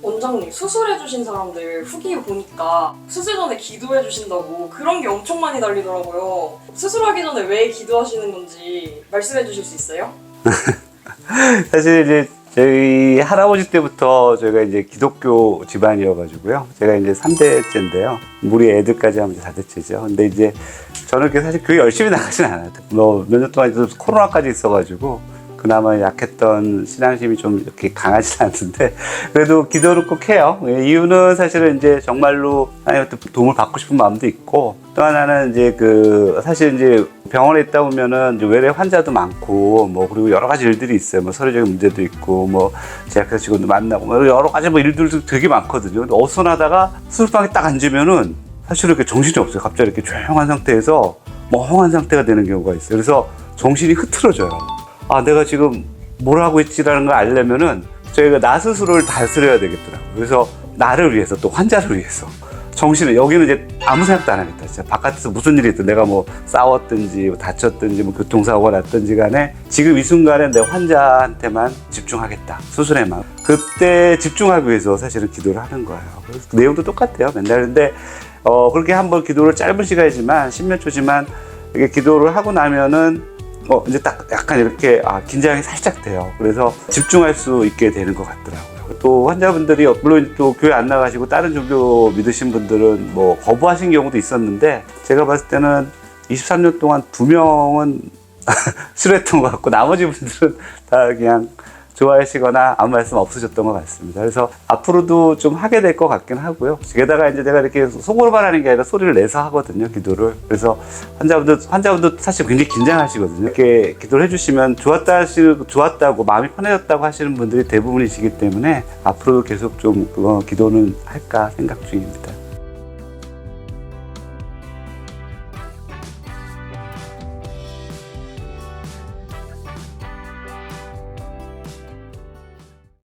원장님 수술해주신 사람들 후기 보니까 수술 전에 기도해주신다고 그런 게 엄청 많이 달리더라고요. 수술하기 전에 왜 기도하시는 건지 말씀해주실 수 있어요? 사실 이제 저희 할아버지 때부터 저희가 이제 기독교 집안이어가지고요. 제가 이제 3대째인데요. 우리 애들까지 하면 이제 4대째죠. 근데 이제 저는 사실 교회 열심히 나가진 않아요. 뭐몇 년 동안 또 코로나까지 있어가지고 그나마 약했던 신앙심이 좀 이렇게 강하지 않는데 그래도 기도를 꼭 해요. 예, 이유는 사실은 이제 정말로 하나님한테 도움을 받고 싶은 마음도 있고 또 하나는 이제 그 사실 이제 병원에 있다 보면은 외래 환자도 많고 뭐 그리고 여러 가지 일들이 있어요. 뭐 서류적인 문제도 있고 뭐 제약사 직원도 만나고 뭐 여러 가지 뭐 일들도 되게 많거든요. 근데 어수선하다가 수술방에 딱 앉으면은 사실 이렇게 정신이 없어요. 갑자기 이렇게 조용한 상태에서 멍한 상태가 되는 경우가 있어요. 그래서 정신이 흐트러져요. 아, 내가 지금 뭘 하고 있지라는 걸 알려면은 저희가 나 스스로를 다스려야 되겠더라고요. 그래서 나를 위해서 또 환자를 위해서 정신을 여기는 이제 아무 생각도 안 하겠다. 진짜 바깥에서 무슨 일이 있든 내가 뭐 싸웠든지 뭐 다쳤든지 뭐 교통사고가 났든지 간에 지금 이 순간에 내 환자한테만 집중하겠다. 수술에만. 그때 집중하기 위해서 사실은 기도를 하는 거예요. 그래서 내용도 똑같아요. 맨날. 근데 어, 그렇게 한번 기도를 짧은 시간이지만 십몇 초지만 이렇게 기도를 하고 나면은 어, 이제 딱 약간 이렇게 아, 긴장이 살짝 돼요. 그래서 집중할 수 있게 되는 것 같더라고요. 또 환자분들이 물론 또 교회 안 나가시고 다른 종교 믿으신 분들은 뭐 거부하신 경우도 있었는데 제가 봤을 때는 23년 동안 두 명은 싫어했던 것 같고 나머지 분들은 다 그냥 좋아하시거나 아무 말씀 없으셨던 것 같습니다. 그래서 앞으로도 좀 하게 될 것 같긴 하고요. 게다가 이제 제가 이렇게 속으로만 하는 게 아니라 소리를 내서 하거든요, 기도를. 그래서 환자분들, 환자분들 사실 굉장히 긴장하시거든요. 이렇게 기도를 해주시면 좋았다 하시고, 좋았다고, 마음이 편해졌다고 하시는 분들이 대부분이시기 때문에 앞으로도 계속 좀, 어, 기도는 할까 생각 중입니다.